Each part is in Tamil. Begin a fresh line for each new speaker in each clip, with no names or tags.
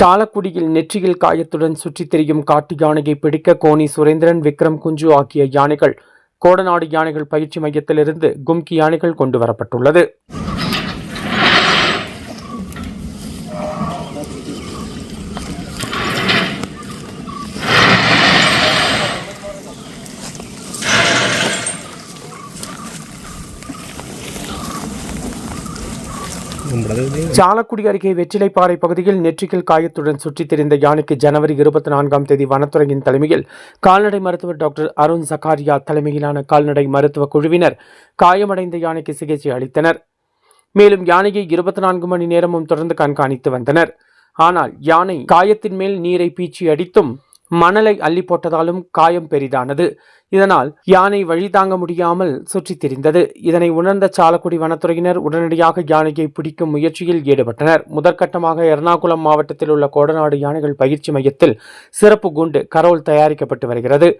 சாலக்குடியில் நெற்றியில் காயத்துடன் சுற்றித் திரியும் காட்டு யானையை பிடிக்க கோனி சுரேந்திரன் விக்ரம் குஞ்சு ஆகிய யானைகள் கோடநாடு யானைகள் பயிற்சி மையத்திலிருந்து கும்கி யானைகள் கொண்டு வரப்பட்டுள்ளது. சாலக்குடி அருகே வெற்றிலைப்பாறை பகுதியில் நெற்றியில் காயத்துடன் சுற்றித் திரிந்த யானைக்கு ஜனவரி இருபத்தி நான்காம் தேதி வனத்துறையின் தலைமையில் கால்நடை மருத்துவர் டாக்டர் அருண் சகாரியா தலைமையிலான கால்நடை மருத்துவ குழுவினர் காயமடைந்த யானைக்கு சிகிச்சை அளித்தனர். மேலும் யானையை இருபத்தி நான்கு மணி நேரமும் தொடர்ந்து கண்காணித்து வந்தனர். ஆனால் யானை காயத்தின் மேல் நீரை பீச்சி அடித்தும் மணலை அள்ளி போட்டதாலும் காயம் பெரிதானது. இதனால் யானை வழி தாங்க முடியாமல் சுற்றித் திரிந்தது. இதனை உணர்ந்த சாலக்குடி வனத்துறையினர் உடனடியாக யானையை பிடிக்கும் முயற்சியில் ஈடுபட்டனர். முதற்கட்டமாக எர்ணாகுளம் மாவட்டத்தில் உள்ள கோடநாடு யானைகள் பயிற்சி மையத்தில் சிறப்பு குண்டு கரோல் தயாரிக்கப்பட்டு வருகிறது.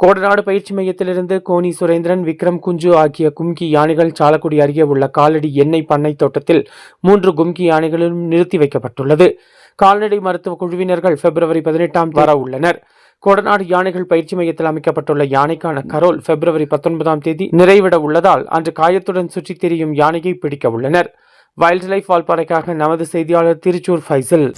கோடநாடு பயிற்சி மையத்திலிருந்து கோனி சுரேந்திரன் விக்ரம் குஞ்சு ஆகிய கும்கி யானைகள் சாலக்குடி அருகே உள்ள காலடி எண்ணெய் பண்ணை தோட்டத்தில் மூன்று கும்கி யானைகளும் நிறுத்தி வைக்கப்பட்டுள்ளது. கால்நடை மருத்துவ குழுவினர்கள் பிப்ரவரி பதினெட்டாம் வர உள்ளனர் கொடநாடு யானைகள் பயிற்சி மையத்தில் அமைக்கப்பட்டுள்ள யானைக்கான கரோல் பிப்ரவரி பத்தொன்பதாம் தேதி நிறைவிட உள்ளதால் அன்று காயத்துடன் சுற்றித் திரியும் யானையை பிடிக்க உள்ளனர். வைல்ட் லைஃப் வால்பாறைக்காக நமது செய்தியாளர் திருச்சூர் ஃபைசல்.